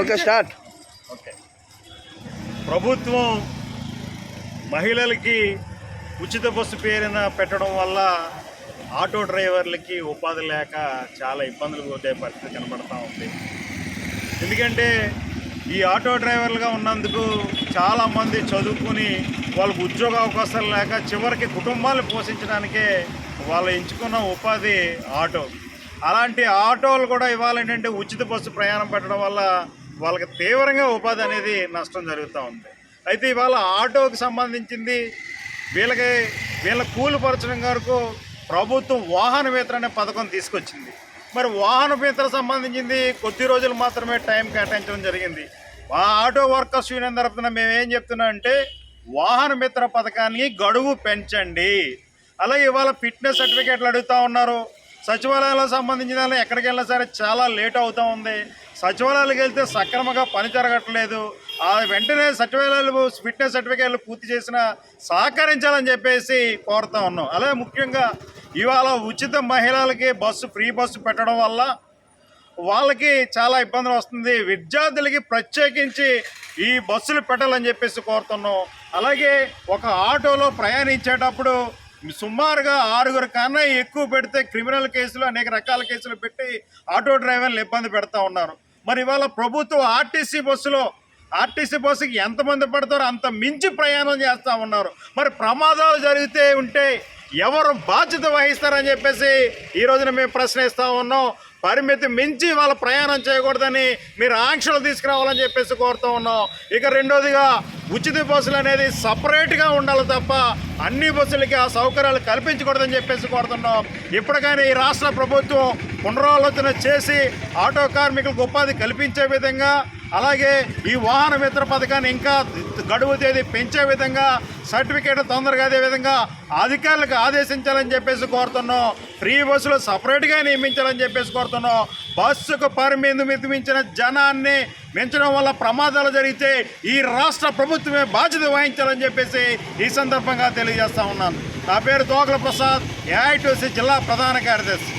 Okay start okay. ప్రభుత్వం మహిళలకి ఉచిత బస్సు పేరున పెట్టడం వల్ల ఆటో డ్రైవర్లకి ఉపాధి లేక చాలా ఇబ్బందులు పోతే పరిస్థితి కనబడతా ఉంది. ఎందుకంటే ఈ ఆటో డ్రైవర్లుగా ఉన్నందుకు చాలామంది చదువుకుని వాళ్ళకు ఉద్యోగ అవకాశాలు లేక చివరికి కుటుంబాలు పోషించడానికే వాళ్ళు ఎంచుకున్న ఉపాధి ఆటో. అలాంటి ఆటోలు కూడా ఇవ్వాలంటే ఉచిత బస్సు ప్రయాణం పెట్టడం వల్ల వాళ్ళకి తీవ్రంగా ఉపాధి అనేది నష్టం జరుగుతూ ఉంది. అయితే ఇవాళ ఆటోకి సంబంధించింది వీళ్ళకి వీళ్ళ కూలిపరచడం వరకు ప్రభుత్వం వాహన మిత్ర అనే పథకం తీసుకొచ్చింది. మరి వాహన మిత్ర సంబంధించింది కొద్ది రోజులు మాత్రమే టైం కేటాయించడం జరిగింది. ఆ ఆటో వర్కర్స్ యూనియన్ తరఫున మేము ఏం చెప్తున్నాం అంటే వాహన మిత్ర పథకాన్ని గడువు పెంచండి. అలాగే ఇవాళ ఫిట్నెస్ సర్టిఫికేట్లు అడుగుతా ఉన్నారు. సచివాలయాలకు సంబంధించిన దానిలో ఎక్కడికి వెళ్ళినా సరే చాలా లేట్ అవుతూ ఉంది. సచివాలయాలకు వెళ్తే సక్రమంగా పని జరగట్లేదు. ఆ వెంటనే సచివాలయాలు ఫిట్నెస్ సర్టిఫికేట్లు పూర్తి చేసిన సహకరించాలని చెప్పేసి కోరుతా ఉన్నాం. అలాగే ముఖ్యంగా ఇవాళ ఉచిత మహిళలకి బస్సు ఫ్రీ బస్సు పెట్టడం వల్ల వాళ్ళకి చాలా ఇబ్బందులు వస్తుంది. విద్యార్థులకి ప్రత్యేకించి ఈ బస్సులు పెట్టాలని చెప్పేసి కోరుతున్నాం. అలాగే ఒక ఆటోలో ప్రయాణించేటప్పుడు సుమారుగా ఆరుగురు కన్నా ఎక్కువ పెడితే క్రిమినల్ కేసులు అనేక రకాల కేసులు పెట్టి ఆటో డ్రైవర్లు ఇబ్బంది పెడతా ఉన్నారు. మరి ఇవాళ ప్రభుత్వం ఆర్టీసీ బస్సులో ఆర్టీసీ బస్సుకి ఎంతమంది పడతారో అంత మించి ప్రయాణం చేస్తూ ఉన్నారు. మరి ప్రమాదాలు జరిగితే ఉంటే ఎవరు బాధ్యత వహిస్తారని చెప్పేసి ఈ రోజున మేము ప్రశ్నిస్తూ ఉన్నాం. పరిమితి మించి వాళ్ళ ప్రయాణం చేయకూడదని మీరు ఆంక్షలు తీసుకురావాలని చెప్పేసి కోరుతూ ఉన్నాం. ఇక రెండోదిగా ఉచిత బస్సులు అనేది సపరేట్గా ఉండాలి తప్ప అన్ని బస్సులకి ఆ సౌకర్యాలు కల్పించకూడదని చెప్పేసి కోరుతున్నాం. ఇప్పటికైనా ఈ రాష్ట్ర ప్రభుత్వం పునరాలోచన చేసి ఆటో కార్మికులకు ఉపాధి కల్పించే విధంగా అలాగే ఈ వాహన మిత్ర పథకాన్ని ఇంకా గడువు తేదీ పెంచే విధంగా సర్టిఫికేట్ తొందరగా అదే విధంగా అధికారులకు ఆదేశించాలని చెప్పేసి కోరుతున్నాం. ఫ్రీ బస్సులు సపరేట్గా నియమించాలని చెప్పేసి కోరుతున్నాం. బస్సుకు పరిమితి మించిన జనాన్ని మించడం వల్ల ప్రమాదాలు జరిగితే ఈ రాష్ట్ర ప్రభుత్వమే బాధ్యత వహించాలని చెప్పేసి ఈ సందర్భంగా తెలియజేస్తా ఉన్నాను. నా పేరు తోకల ప్రసాద్ ఏఐటీసీ జిల్లా ప్రధాన కార్యదర్శి.